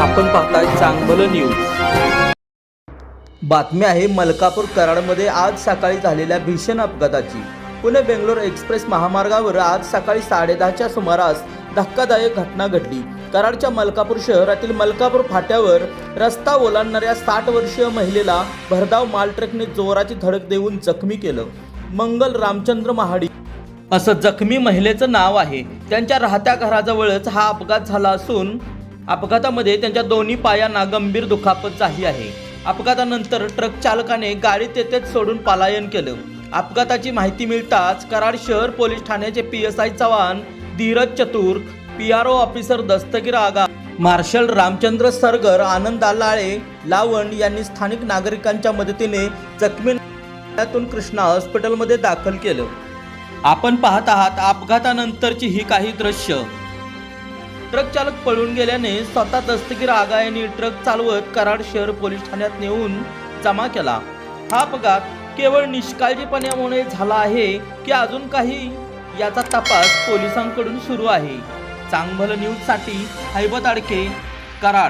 आपण पाहताय चांगलं न्यूज बातमी आहे मलकापूर कराडमध्ये आज सकाळी झालेल्या भीषण अपघाताची. पुणे बेंगलोर एक्सप्रेस महामार्गावर आज सकाळी साडेदहाच्या सुमारास धक्कादायक घटना घडली. कराडच्या मलकापूर शहरातील मलकापूर फाट्यावर रस्ता ओलांडणाऱ्या साठ वर्षीय महिलेला भरधाव मालट्रकने जोराची धडक देऊन जखमी केलं. मंगल रामचंद्र महाडी असं जखमी महिलेचं नाव आहे. त्यांच्या राहत्या घराजवळच हा अपघात झाला असून अपघातामध्ये त्यांच्या दोन्ही पायांना गंभीर दुखापत झाली आहे. अपघातानंतर ट्रक चालकाने गाडी तेथेच सोडून पलायन केलं. अपघाताची माहिती मिळताच कराड शहर पोलीस ठाण्याचे P S I Chavan Dhiraj Chatur P R O officer Dastagir Aga marshal Ramchandra Sargar Anand Lale Lavan यांनी स्थानिक नागरिकांच्या मदतीने जखमी कृष्णा हॉस्पिटलमध्ये दाखल केलं. आपण पाहत आहात अपघातानंतरची ही काही दृश्य. ट्रक चालक पळून गेल्याने स्वतः दस्तगीर आगा यांनी ट्रक चालवत कराड शहर पोलीस ठाण्यात नेऊन जमा केला. हा अपघात केवळ निष्काळजीपणामुळे झाला आहे की अजून काही? याचा तपास पोलिसांकडून सुरू आहे. चांगलं न्यूजसाठी हैबत आडके कराड.